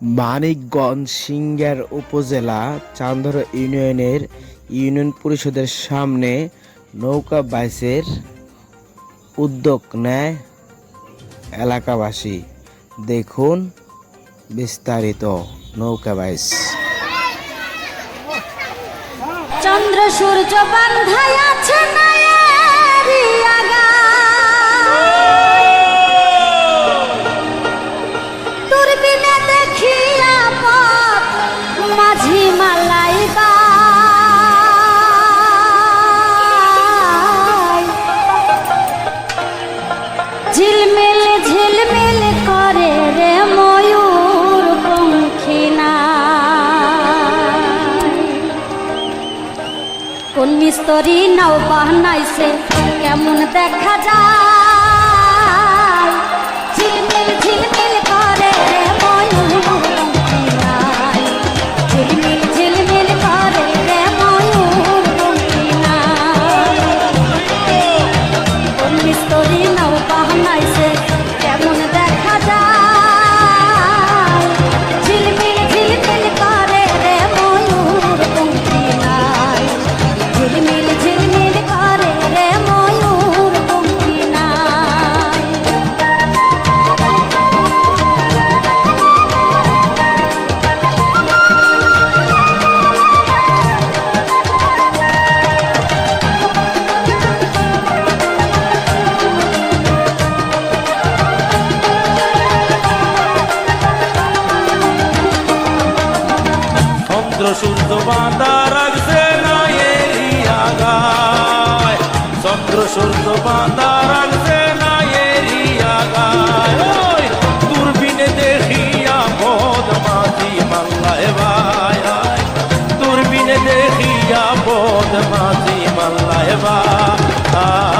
মানিকগঞ্জ সিংড়া উপজেলা চান্দর ইউনিয়নের ইউনিয়ন পরিষদের সামনে নৌকা বাইচের উদ্যোগ নেয় এলাকাবাসী। দেখুন বিস্তারিত নৌকা বাইচ চন্দ্র সূর্য বান্ধাই মিস্তরি নাও বাহনাইছে কেমন দেখা যায়? ঝিলমিল ঝিলমিল করে। ঝিলমিল ঝিলমিল করে রে ময়ূর মিস্তরি নাও বাহনাইছে চন্দ্র সূর্য বাঁধা রাখছে না এরি আগায়। চন্দ্র সূর্য বাঁধা রাখছে না এরি আগায়। দূরবীনে দেখিয়া বোধ মাঝি মাল্লায় ভাই দূরবীনে দেখিয়া বোধ মাঝি মাল্লায় ভাই